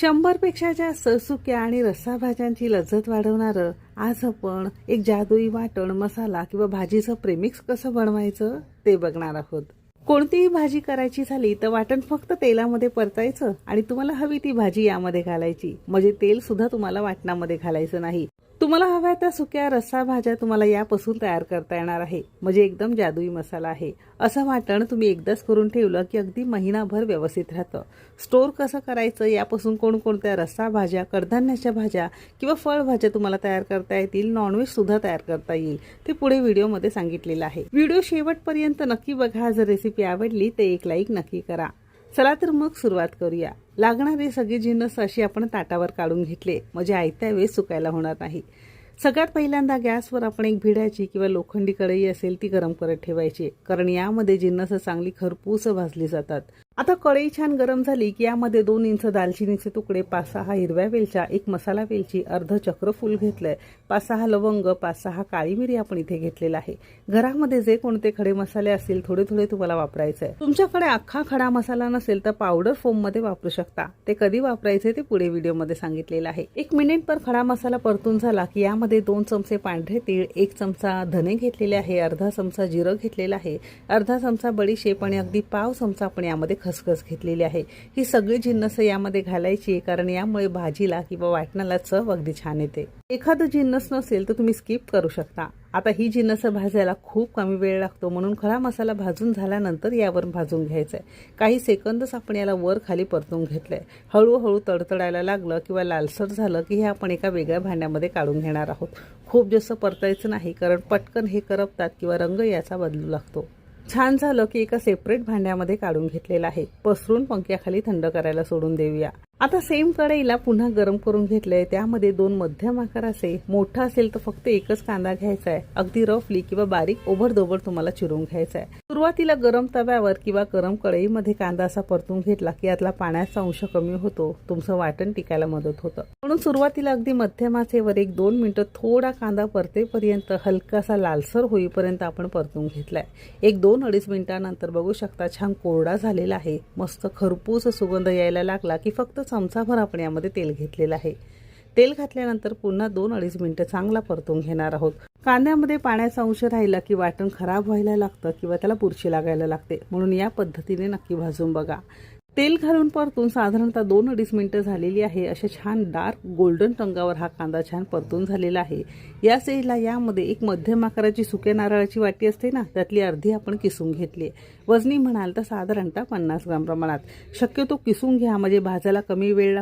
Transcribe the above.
शंभरपेक्षा जास्त सुक्या आणि रस्सा भाज्यांची लज्जत वाढवणारं आज आपण एक जादुई वाटण मसाला किंवा भाजीचं प्रेमिक्स कसं बनवायचं ते बघणार आहोत. कोणतीही भाजी करायची झाली तर वाटण फक्त तेलामध्ये परतायचं आणि तुम्हाला हवी ती भाजी यामध्ये घालायची. म्हणजे तेल सुद्धा तुम्हाला वाटणामध्ये घालायचं नाही. तुम्हाला हव्या त्या सुक्या रस्सा भाज्या तुम्हाला यापासून तयार करता येणार आहे. म्हणजे एकदम जादुई मसाला आहे. असं वाटण तुम्ही एकदाच करून ठेवलं की अगदी महिनाभर व्यवस्थित राहतं. स्टोर कसं करायचं? यापासून कोणकोणत्या रस्सा भाज्या कडधान्याच्या भाज्या किंवा फळभाज्या तुम्हाला तयार करता येतील? नॉनव्हेज सुद्धा तयार करता येईल. ते पुढे व्हिडिओमध्ये सांगितलेलं आहे. व्हिडिओ शेवटपर्यंत नक्की बघा. जर रेसिपी आवडली तर एक लाईक नक्की करा. चला तर मग सुरुवात करूया. लागणारे सगळे जिन्नस अशी आपण ताटावर काढून घेतले. म्हणजे आयत्या वेळेस सुकायला होणार नाही. सगळ्यात पहिल्यांदा गॅसवर आपण एक भिड्याची किंवा लोखंडी कढई असेल ती गरम करत ठेवायची. कारण यामध्ये जिन्नस चांगली खरपूस भाजली जातात. आता कढई छान गरम झाली की यामध्ये दोन इंच दालचिनीचे तुकडे पाच सहा हिरव्या वेलच्या एक मसाला वेलची अर्ध चक्र फूल घेतलंय. पाच सहा लवंग पाच सहा काळी मिरी आपण इथे घेतलेला आहे. घरामध्ये जे कोणते खडे मसाले असतील थोडे थोडे तुम्हाला वापरायचे आहे तुमच्याकडे अख्खा खडा मसाला नसेल तर पावडर फोममध्ये वापरू शकता. ते कधी वापरायचे ते पुढे व्हिडिओमध्ये सांगितलेलं आहे. एक मिनिट पर खडा मसाला परतून झाला की यामध्ये दोन चमचे पांढरे तीळ एक चमचा धने घेतलेले आहे अर्धा चमचा जिरं घेतलेला आहे. अर्धा चमचा बडीशेप आणि अगदी पाव चमचा आपण यामध्ये खसखस घेतलेली आहे. ही सगळी जिन्नस यामध्ये घालायची कारण यामुळे भाजीला किंवा वाटणाला चव अगदी छान येते. एखादं जिन्नस नसेल तर तुम्ही स्किप करू शकता. आता ही जिन्नस भाजायला खूप कमी वेळ लागतो. म्हणून खडा मसाला भाजून झाल्यानंतर यावर भाजून घ्यायचा आहे काही सेकंदच आपण याला वर खाली परतून घेतलंय. हळूहळू तडतडायला लागलं किंवा लालसर झालं की हे आपण एका वेगळ्या भांड्यामध्ये काढून घेणार आहोत. खूप जास्त परतायचं नाही कारण पटकन हे करपतात किंवा रंग याचा बदलू लागतो. छान झालं की एका सेपरेट भांड्यामध्ये काढून घेतलेलं आहे. पसरून पंख्याखाली थंड करायला सोडून देऊया. आता सेम कढईला पुन्हा गरम करून घेतलंय. त्यामध्ये दोन मध्यम आकाराचे मोठा असेल तर फक्त एकच कांदा घ्यायचा आहे. अगदी रफली किंवा बारीक ओबडधोबड तुम्हाला चिरून घ्यायचा आहे. सुरुवातीला गरम तव्यावर किंवा गरम कढईमध्ये कांदा असा परतून घेतला की यातला पाण्याचा अंश कमी होतो. तुमचं वाटण टिकायला मदत होतं. म्हणून सुरुवातीला अगदी मध्यमाचेवर एक दोन मिनिटं थोडा कांदा परतेपर्यंत हलकासा लालसर होईपर्यंत आपण परतून घेतलाय. एक दोन अडीच मिनिटानंतर बघू शकता छान कोरडा झालेला आहे. मस्त खरपूस सुगंध यायला लागला की फक्त चमचाभर आपण यामध्ये तेल घेतलेलं आहे. तेल घातल्यानंतर पुन्हा दोन अडीच मिनटं चांगला परतून घेणार आहोत. कांद्यामध्ये पाण्याचा अंश राहिला की वाटण खराब व्हायला लागतं किंवा त्याला बुरशी लागायला लागते. म्हणून या पद्धतीने नक्की भाजून बघा. तेल घालून परतून साधारणतः दोन अडीच मिनटं झालेली आहे. अशा छान डार्क गोल्डन रंगावर हा कांदा छान परतून झालेला आहे. या स्टेजला यामध्ये एक मध्यम आकाराची सुक्या नारळाची वाटी असते ना त्यातली अर्धी आपण किसून घेतली वजनी म्हणाल तर साधारणतः पन्नास ग्राम प्रमाणात. शक्यतो किसून घ्या म्हणजे भाजायला कमी वेळ